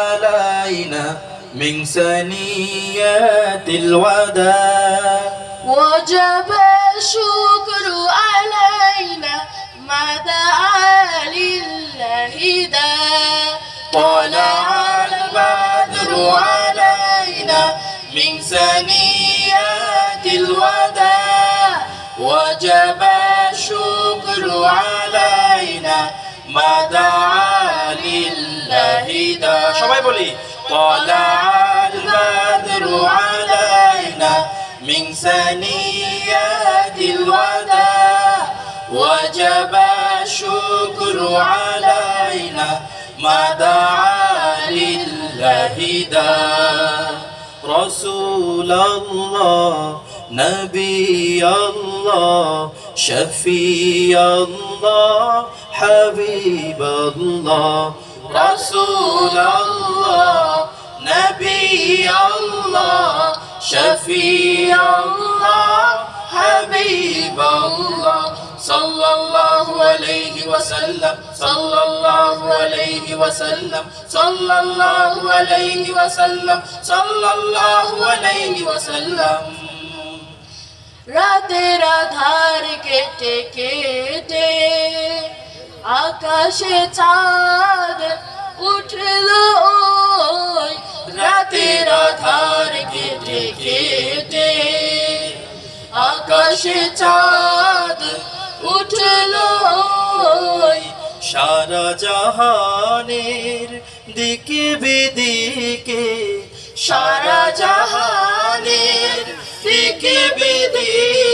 علينا من ثنيات الوداع. وجب الشكر علينا ما دعا لله دا طلع البدر علينا من ثنيات الوداع. وجب الشكر علينا ما دعا لله دا সবাই বলি طلع البدر علينا من ثنيات الوداع وجب الشكر علينا ما دعا لله دا رسول الله نبي الله شفيع الله حبيب الله رسول الله نبي الله شفيع الله حبيب الله صلى الله عليه وسلم صلى الله عليه وسلم صلى الله عليه وسلم صلى الله عليه وسلم রাতের আধার কেটে কেটে আকাশে চাঁদ উঠল রাতের আধার কেটে কেটে আকাশে চাঁদ উঠল সারা জাহানের দিকে বেদিকে। সারা জাহানের দিকে বেদিকে।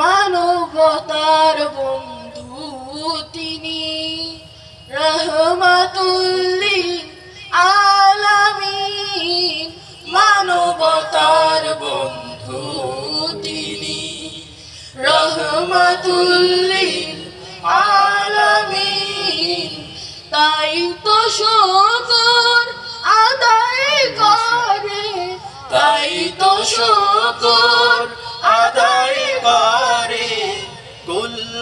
মানবতার বন্ধু তিনি। রহমাতুল্লিল আলামিন মানবতার বন্ধু তিনি। রহমাতুল্লিল আলামিন তাই তো শকর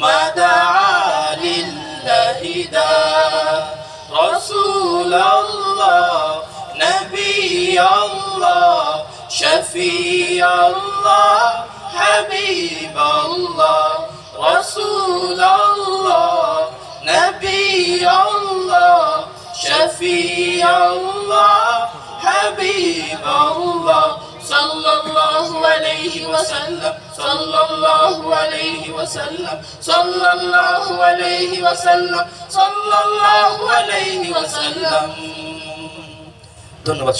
ما دعا لله دا. رسول الله نبي الله شفيع الله حبيب الله. رسول الله نبي الله شفيع الله. عليه وسلم صلى الله عليه وسلم صلى الله عليه وسلم صلى الله عليه وسلم ধন্যবাদ